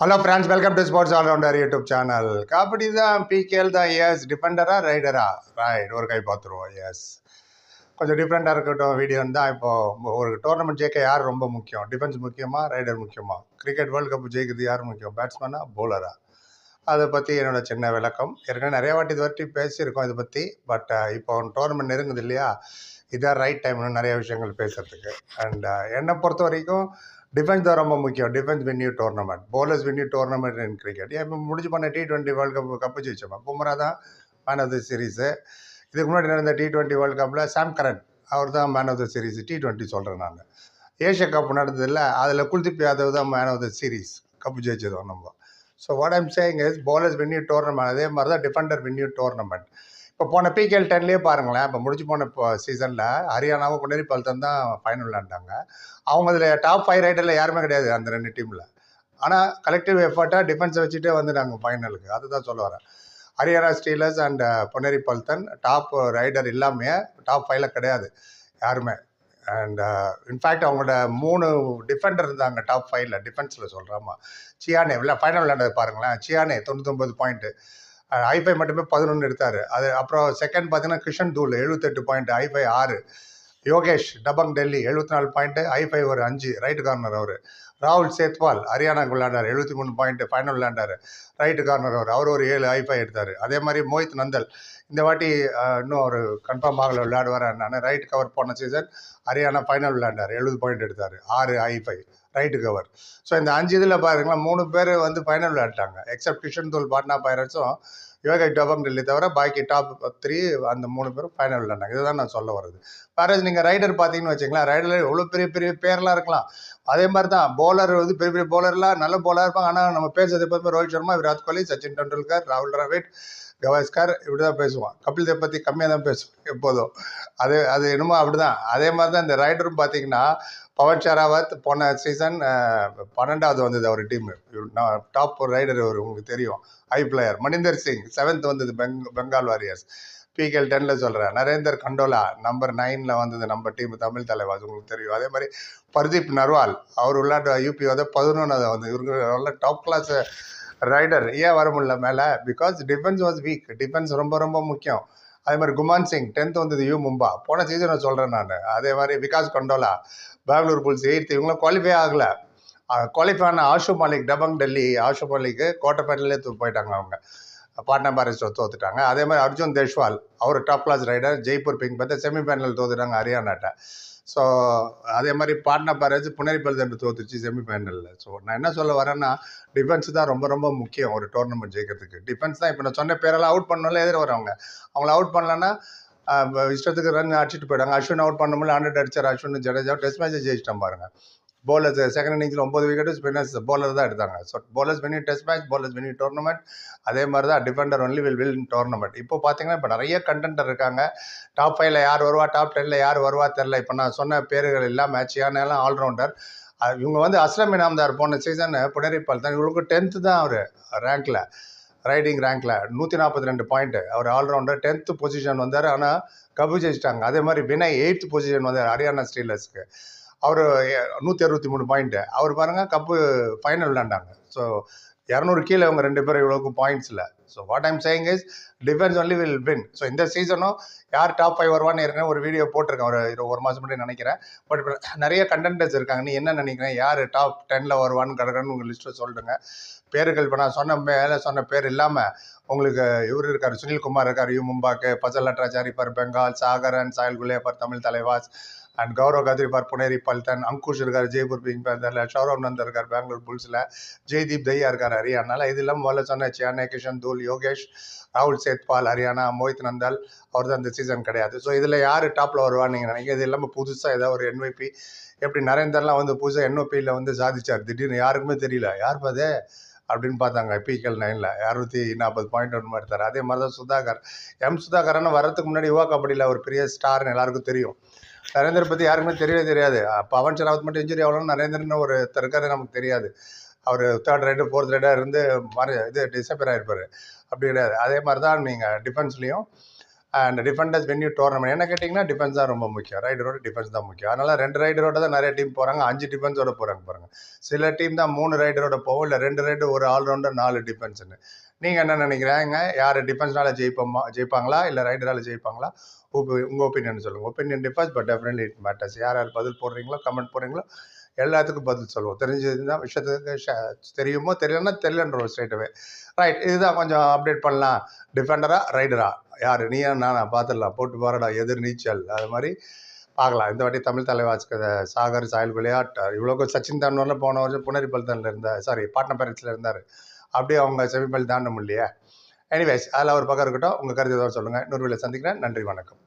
Hello friends welcome to sports allrounder YouTube channel kabaddi தான் PKL தான் S டிஃபெண்டரா ரைடரா right ஒரு கை பார்த்துருவோம் எஸ் கொஞ்சம் டிஃப்ரெண்ட்டாக இருக்கட்டும் வீடியோன்னு தான் இப்போது ஒரு டோர்னமெண்ட் ஜெயிக்க யார் ரொம்ப முக்கியம்? டிஃபென்ஸ் முக்கியமாக ரைடர் முக்கியமாக கிரிக்கெட் வேர்ல்டு கப் ஜெயிக்கிறது யார் முக்கியம்? பேட்ஸ்மேனா bowler-ஆ அதை பற்றி என்னோடய சின்ன விளக்கம். ஏற்கனவே நிறைய வாட்டி இது வாட்டி பேசியிருக்கோம் இதை பற்றி பட் இப்போ டோர்னமெண்ட் நெருங்குது இல்லையா? இதான் ரைட் டைம்னு நிறைய விஷயங்கள் பேசுகிறதுக்கு அண்ட் என்னை பொறுத்த வரைக்கும் டிஃபென்ஸ் தான் ரொம்ப முக்கியம். Defence win you tournament bowlers win you tournament in cricket இப்போ முடிஞ்சு பண்ண T twenty world cup cup ஜெயிச்சோம் Bumrah தான் மேன் ஆஃப் த சீரீஸு இதுக்கு முன்னாடி நடந்த டி ட்வெண்ட்டி வேர்ல்டு கப்பில் சாம் கரன் அவர் தான் man of the series T twenty சொல்கிறேன் நான். ஏஷியா கப் நடந்ததில்ல அதில் குல்தீப் யாதவ் தான் man of the series cup ஜெயிச்சதும் நம்ம. So what I'm saying is bowlers win you tournament அதே மாதிரி தான் டிஃபெண்டர் வென்யூ டோர்னமெண்ட் இப்போ போன பிகேஎல் டென்லேயே பாருங்களேன். இப்போ முடிச்சு போன இப்போ சீசனில் ஹரியானாவும் புனேரி பல்தன் தான் ஃபைனல் விளாண்டாங்க அவங்க அதில் டாப் ஃபைவ் ரைடரில் யாருமே கிடையாது அந்த ரெண்டு டீமில் ஆனால் கலெக்டிவ் எஃபர்ட்டாக டிஃபென்ஸை வச்சுட்டே வந்துட்டாங்க ஃபைனலுக்கு அதுதான் சொல்ல வரேன். Haryana Steelers and Puneri Paltan top raider இல்லாமையே டாப் ஃபைவ்ல கிடையாது யாருமே. அண்ட் இன்ஃபேக்ட் அவங்களோட மூணு டிஃபெண்டர் இருந்தாங்க டாப் ஃபைவ்ல டிஃபென்ஸில் சொல்கிறாமா சியானே இல்லை ஃபைனல் விளையாண்டது பாருங்களேன். சியானே தொண்ணூத்தொம்பது பாயிண்ட்டு ஐஃபை மட்டுமே பதினொன்று எடுத்தார். அது அப்புறம் செகண்ட் பார்த்தீங்கன்னா கிஷன் தூள் எழுபத்தெட்டு பாயிண்ட் ஐஃபை ஆறு. யோகேஷ் டபங் டெல்லி எழுபத்தி நாலு பாயிண்ட்டு ஐஃபை ஒரு அஞ்சு ரைட் கார்னர் அவர். ராகுல் சேத்வால் ஹரியானாக்கு விளையாண்டார் எழுபத்தி மூணு பாயிண்ட் ஃபைனல் விளையாண்டார் ரைட்டு கார்னர் அவர். அவர் ஒரு ஏழு ஐஃபை எடுத்தார். அதே மாதிரி மோஹித் நந்தல் இந்த வாட்டி இன்னும் ஒரு கன்ஃபார்ம் ஆகல விளையாடுவார் நான் ரைட் கவர் போன சீசன் ஹரியானா ஃபைனல் விளையாண்டார் எழுபது பாயிண்ட் எடுத்தார். ஆறு ஐஃபை ரைட்டு கவர் ஸோ இந்த அஞ்சு இதில் பாருங்களா மூணு பேர் வந்து ஃபைனல் விளையாட்டாங்க எக்ஸப்ட் கிஷன் தூள் பாட்னா பைரட்ஸும் யோகா டபங் டெல்லி தவிர பாக்கி டாப் த்ரீ அந்த மூணு பேரும் ஃபைனல் விளையாண்டாங்க இதுதான் நான் சொல்ல வர்றது. வேற நீங்கள் ரைடர் பார்த்தீங்கன்னு வச்சுங்களேன் ரைடரில் எவ்வளோ பெரிய பெரிய பேர்லாம் இருக்கலாம். அதே மாதிரி தான் பவுலர் வந்து பெரிய பெரிய bowlerலாம் நல்ல போலராக இருப்பாங்க. ஆனால் நம்ம பேசுறது எப்போதுமே ரோஹித் சர்மா விராட் கோலி சச்சின் டெண்டுல்கர் ராகுல் டிராவிட் கவாஸ்கர் இப்படி தான் பேசுவான். கபில் தேவ் பற்றி கம்மியாக தான் பேசுவோம் எப்போதும் அது அது என்னமோ அப்படிதான். அதே மாதிரி தான் இந்த ரைடரும் பார்த்தீங்கன்னா பவன் ஷராவத் போன சீசன் பன்னெண்டாவது வந்தது அவர் டீம் டாப் ரைடர் அவர் உங்களுக்கு தெரியும். High player Maninder Singh seventh வந்தது பெங் பெங்கால் வாரியர்ஸ் பிகேஎல் டெனில் சொல்கிறேன் நரேந்தர் கண்டோலா நம்பர் நைனில் வந்தது நம்ம டீம் தமிழ் தலைவாஸ் உங்களுக்கு தெரியும். அதே மாதிரி பர்தீப் நர்வால் அவர் விளையாட்டு யூபி வந்து பதினொன்றாவது வந்து இவருக்கு நல்ல டாப் கிளாஸ் ரைடர் ஏன் வர முடியல மேலே? Because defence was weak defence ரொம்ப ரொம்ப முக்கியம். அதே மாதிரி குமான் சிங் டென்த் வந்தது யூ மும்பா போன சீசனை சொல்கிறேன் நான். அதே மாதிரி விகாஸ் கொண்டோலா பெங்களூர் புல்ஸ் எயித்து இவங்களாம் குவாலிஃபை ஆகலை. குவாலிஃபை ஆன ஆஷு மாலிக் டபங் டெல்லி ஆஷு மாலிக்கு குவார்டர் ஃபைனல்லே போயிட்டாங்க அவங்க. பாட்னா பாரிஸ் தோத்துட்டாங்க. அதே மாதிரி அர்ஜுன் தேஷ்வால் அவர் top class raider Jaipur Pink பார்த்து செமிஃபைனல் தோத்துட்டாங்க ஹரியானாட்ட. ஸோ அதே மாதிரி பாட்னா பாரேஜ் புனரிப்பல் தண்டு தோத்துச்சு செமிஃபைனலில் ஸோ நான் என்ன சொல்ல வரேன்னா டிஃபென்ஸ் தான் ரொம்ப ரொம்ப முக்கியம் ஒரு டோர்னமெண்ட் ஜெயிக்கிறதுக்கு. டிஃபென்ஸ் தான் இப்போ நான் சொன்ன பேரெல்லாம் அவுட் பண்ணல எதிர வரவங்க. அவங்கள அவுட் பண்ணலன்னா இஷ்டத்துக்கு ரன் அடிச்சுட்டு போயிட்டாங்க அஸ்வின் அவுட் பண்ண முடியல ஹண்ட்ரட் அடிச்சார் அஸ்வின் ஜடேஜா டெஸ்ட் மேட்சை ஜெயிச்சிட்டோம் பாருங்க. Bowlers செகண்ட் இன்னிங்ஸில் ஒம்பது விக்கெட்டு ஸ்பின்னர்ஸ் பவுலர் தான் எடுத்தாங்க. So bowlers win test match bowlers win tournament அதே மாதிரி தான் defender only will will tournament இப்போ பார்த்தீங்கன்னா இப்போ நிறைய கண்டென்டர் இருக்காங்க. டாப் ஃபைவ்ல யார் வருவா டாப் டென்ல யார் வருவா தெரில இப்போ நான் சொன்ன பேர்கள் இல்லாமல் சியானெல்லாம் ஆல்ரவுண்டர் இவங்க வந்து அஸ்லம் இனாம்தார் போன சீசன் புனரிப்பால் தான். இவங்களுக்கு டென்த்து தான் அவர் ரேங்க்கில் ரைடிங் ரேங்க்கில் நூற்றி நாற்பத்தி ரெண்டு பாயிண்ட்டு அவர் ஆல்ரவுண்டர் டென்த்து பொசிஷன் வந்தார். ஆனால் கபு ஜெயிச்சிட்டாங்க. அதே மாதிரி வினய் எயித்து பொசிஷன் வந்தார் ஹரியானா ஸ்டீலர்ஸ்க்கு அவர் நூற்றி அறுபத்தி மூணு பாயிண்ட்டு அவர் பாருங்கள் கப்பு ஃபைனல் விளாண்டாங்க ஸோ இரநூறு கீழே அவங்க ரெண்டு பேரும் இவ்வளோக்கு பாயிண்ட்ஸில் so what I'm saying is defence only will win so இந்த சீசனும் யார் டாப் ஃபைவ் வருவான்னு ஏற்கனவே ஒரு வீடியோ போட்டிருக்கேன். ஒரு ஒரு மாதம் முன்னாடி நினைக்கிறேன். பட் நிறைய கண்டென்டர்ஸ் இருக்காங்க. நீ என்ன நினைக்கிறேன்? யார் டாப் டென்னில் வருவான்னு கிடக்குன்னு உங்கள் லிஸ்ட்டை சொல்லிடுங்க பேர்கள் இப்போ நான் சொன்ன மேலே சொன்ன பேர் இல்லாமல் உங்களுக்கு இவர் இருக்கார் சுனில்குமார் இருக்கார் யூ மும்பாக்கு பசல் லட்ராச்சாரி பர் பெங்கால் சாகரன் சாயல் குலேபர் தமிழ் தலைவாஸ் அண்ட் கௌரவ் கத்ரி பர் புனேரி பல்டன் அங்குஷ் இருக்கார் ஜெய்பூர் பிங் பேந்தரில் சௌரவ் நந்தர் இருக்கார் பெங்களூர் புல்ஸில் ஜெய்தீப் தையா இருக்கார் ஹரியானால இது இல்லாமல் முதல்ல சொன்ன சேனை கிஷன் தூல் யோகேஷ் ராகுல் சேத்பால் ஹரியானா மோஹித் நந்தால் அவர் தான் இந்த சீசன் கிடையாது. ஸோ இதில் யார் டாப்பில் வருவான்னு நீங்கள் நினைக்கிறீங்க? இது இல்லாமல் புதுசாக ஏதாவது ஒரு என்வைபி எப்படி நரேந்தர்லாம் வந்து புதுசாக என்ஓபியில் வந்து சாதிச்சார்? திடீர்னு யாருக்குமே தெரியல. யார் பாதே அப்படின்னு பார்த்தாங்க. பிகேஎல் நைனில் இரநூத்தி நாற்பது பாயிண்ட் ஒன்று எடுத்தார் அதே மாதிரி தான் சுதாகர். எம் சுதாகரன் வரதுக்கு முன்னாடி யுவா கபடியில் ஒரு பெரிய ஸ்டார்னு எல்லாருக்கும் தெரியும். நரேந்திர பற்றி யாருக்குமே தெரியவே தெரியாது. பவன் ஷராவத் மட்டும் இன்ஜுரி ஆகணும்னு நரேந்திரன் ஒரு இருக்காரு நமக்கு தெரியாது. அவர் தேர்ட் ரைடு ஃபோர்த் ரைடாக இருந்து மறு இது டிசப்பேர் ஆகிருப்பார் அப்படி கிடையாது. அதே மாதிரி தான் நீங்கள் டிஃபென்ஸ்லேயும் and defenders win you tournament என்ன கேட்டிங்கன்னா டிஃபென்ஸ் தான் ரொம்ப முக்கியம். ரைடரோட டிஃபென்ஸ் தான் முக்கியம். அதனால் ரெண்டு ரைடரோட தான் நிறைய டீம் போகிறாங்க அஞ்சு டிஃபென்ஸோட போகிறாங்க பாருங்கள் சில டீம் தான் மூணு ரைடரோட போகும். இல்லை ரெண்டு ரைடு ஒரு ஆல்ரவுண்டர் நாலு டிஃபென்ஸ்னு நீங்கள் என்ன நினைக்கிறாங்க? யார் டிஃபென்ஸ்னால ஜெயிப்போமா ஜெயிப்பாங்களா? இல்லை ரைடரால் ஜெயிப்பாங்களா? உங்கள் ஒப்பீனியன் சொல்லுங்கள் opinion differs but definitely it matters யார் யார் பதில் போடுறீங்களோ கமெண்ட் போடுறீங்களோ எல்லாத்துக்கும் பதில் சொல்லுவோம். தெரிஞ்சதுன்னா விஷயத்துக்கு தெரியுமோ தெரியலன்னா தெரியலன்றோம் ஸ்ட்ரைட்டவே ரைட் இதுதான் கொஞ்சம் அப்டேட் பண்ணலாம். டிஃபெண்டரா ரைடரா யார்? நீயா? நானா? பார்த்துடலாம். போட்டு பாருடா எதிர் நீச்சல். அது மாதிரி பார்க்கலாம். இந்த வாட்டி தமிழ் தலைவாச்சுக்கு சாகர் சாயல் விளையாட்டு இவ்வளோக்கு சச்சின் தன்வரில் போன வருஷம் புனரிப்பல்தனில் இருந்தார் சாரி பாட்னா பேரண்ட்ஸில் இருந்தார். அப்படியே அவங்க செமிஃபைனல் தாண்ட முடியலையே எனிவேஸ் அதில் ஒரு பக்கம் இருக்கட்டும். உங்கள் கருத்து ஏதாவது சொல்லுங்கள் நூறு வேலை சந்திக்கிறேன். நன்றி வணக்கம்.